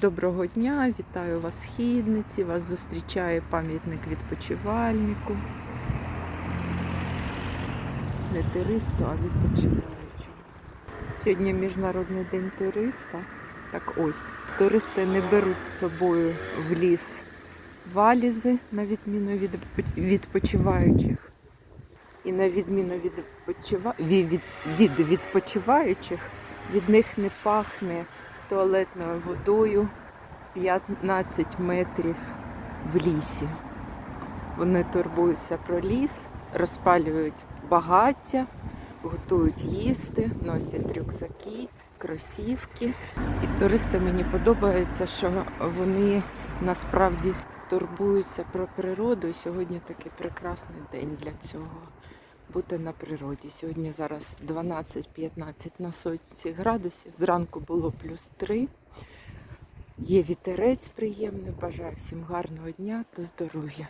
Доброго дня, вітаю вас, східниці. Вас зустрічає пам'ятник відпочивальнику. Не туристу, а відпочиваючому. Сьогодні Міжнародний день туриста. Так ось, туристи не беруть з собою в ліс валізи, на відміну від відпочиваючих. І на відміну від, відпочива... ві- від... від відпочиваючих, від них не пахне туалетною водою 15 метрів в лісі. Вони турбуються про ліс, розпалюють багаття, готують їсти, носять рюкзаки, кросівки. І туристам мені подобається, що вони насправді турбуються про природу. Сьогодні такий прекрасний день для цього. Бути на природі. Сьогодні зараз 12-15 на сонці градусів. Зранку було плюс 3. Є вітерець приємний. Бажаю всім гарного дня та здоров'я.